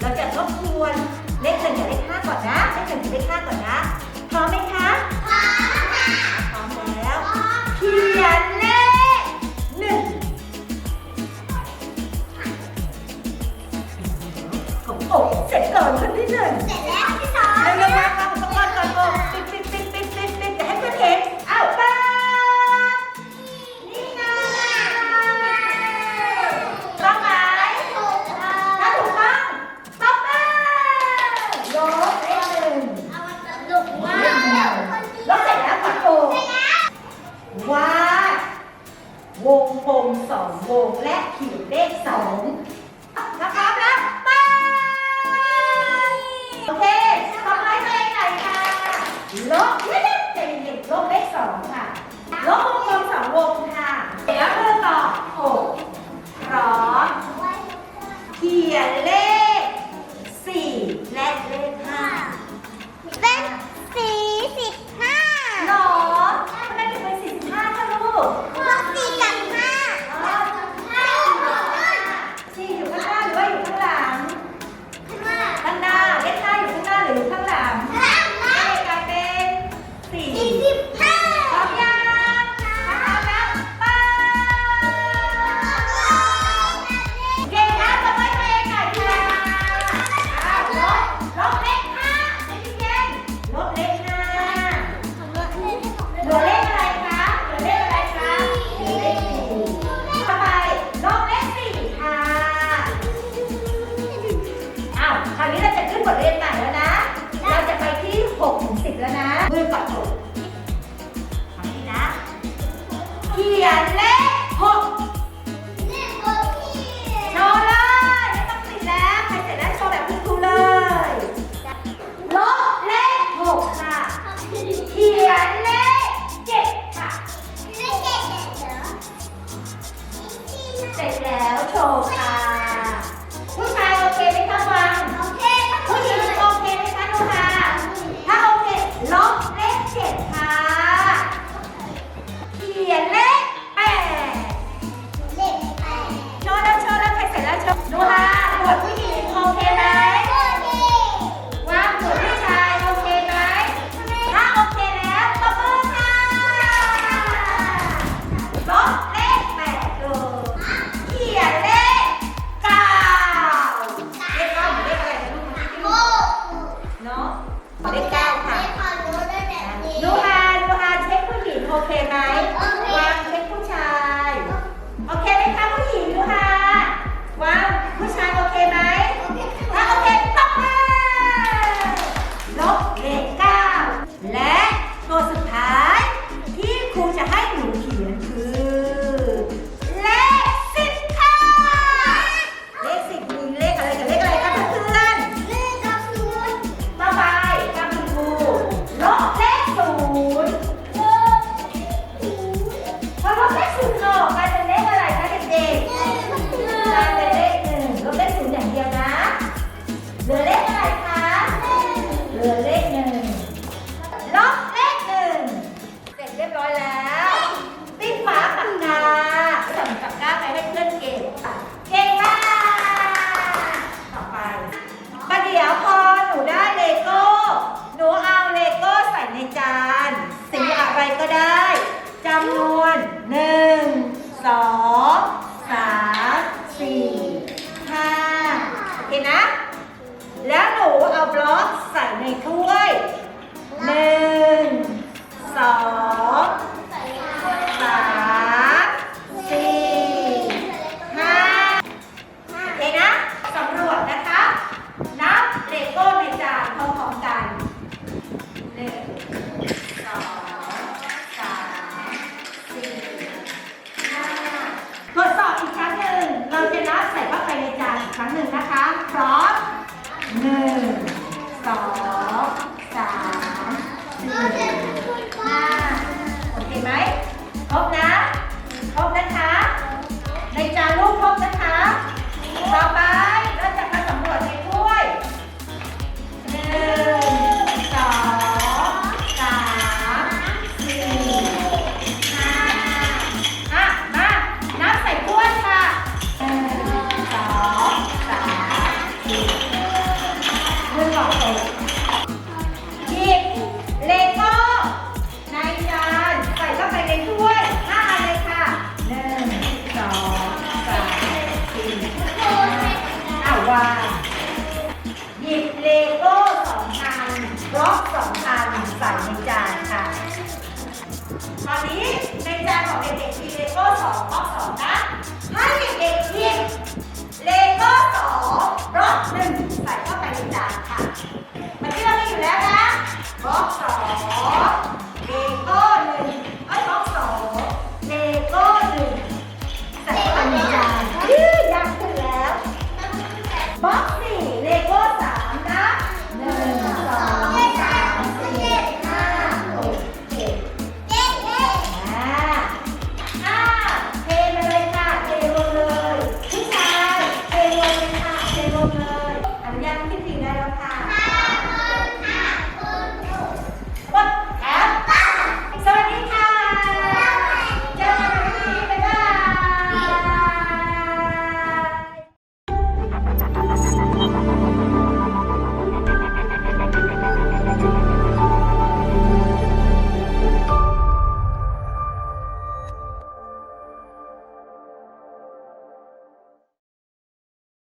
เราจะทบทวนเลขหนึ่งกับเลขห้าก่อนนะ เลขหนึ่งกับเลขห้าก่อนนะ พร้อมไหมคะ งสองวงและผิวเลขสอง คราวนี้เราจะขึ้นบทเรียนใหม่แล้วนะ เราจะไปที่6ถึง10แล้วนะมือกับถูกทำดีนะ เขียนเลข